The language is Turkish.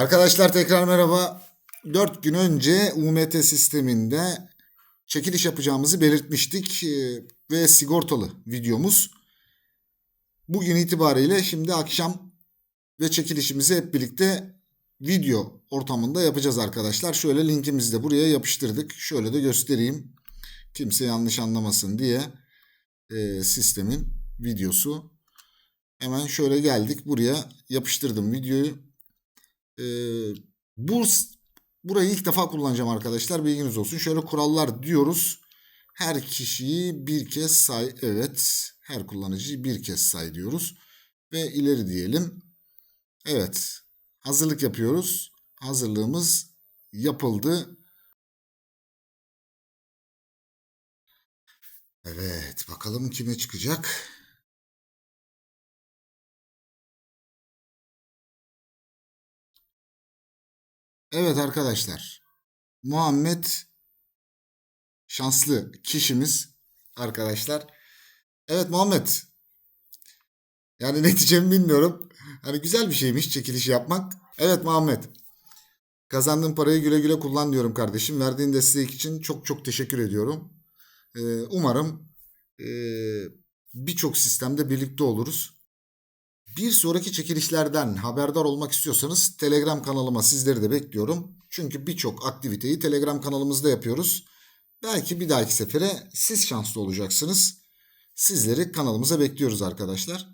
Arkadaşlar tekrar merhaba. 4 gün önce UMT sisteminde çekiliş yapacağımızı belirtmiştik Ee, ve sigortalı videomuz. Bugün itibariyle şimdi akşam ve çekilişimizi hep birlikte video ortamında yapacağız arkadaşlar. Şöyle linkimizi de buraya yapıştırdık. Şöyle de göstereyim. Kimse yanlış anlamasın diye Ee, sistemin videosu. Hemen şöyle geldik buraya yapıştırdım videoyu. Ee, bu burayı ilk defa kullanacağım arkadaşlar. Bilginiz olsun. Şöyle kurallar diyoruz. Her kişiyi bir kez say. Evet. Her kullanıcıyı bir kez say diyoruz. Ve ileri diyelim. Evet. Hazırlık yapıyoruz. Hazırlığımız yapıldı. Evet. Bakalım kime çıkacak. Evet arkadaşlar. Muhammed şanslı kişimiz arkadaşlar. Evet Muhammed. Yani ne diyeceğimi bilmiyorum. Hani güzel bir şeymiş çekiliş yapmak. Evet Muhammed. Kazandığın parayı güle güle kullan diyorum kardeşim. Verdiğin destek için çok çok teşekkür ediyorum. Ee, umarım e, birçok sistemde birlikte oluruz. Bir sonraki çekilişlerden haberdar olmak istiyorsanız Telegram kanalıma sizleri de bekliyorum. Çünkü birçok aktiviteyi Telegram kanalımızda yapıyoruz. Belki bir dahaki sefere siz şanslı olacaksınız. Sizleri kanalımıza bekliyoruz arkadaşlar.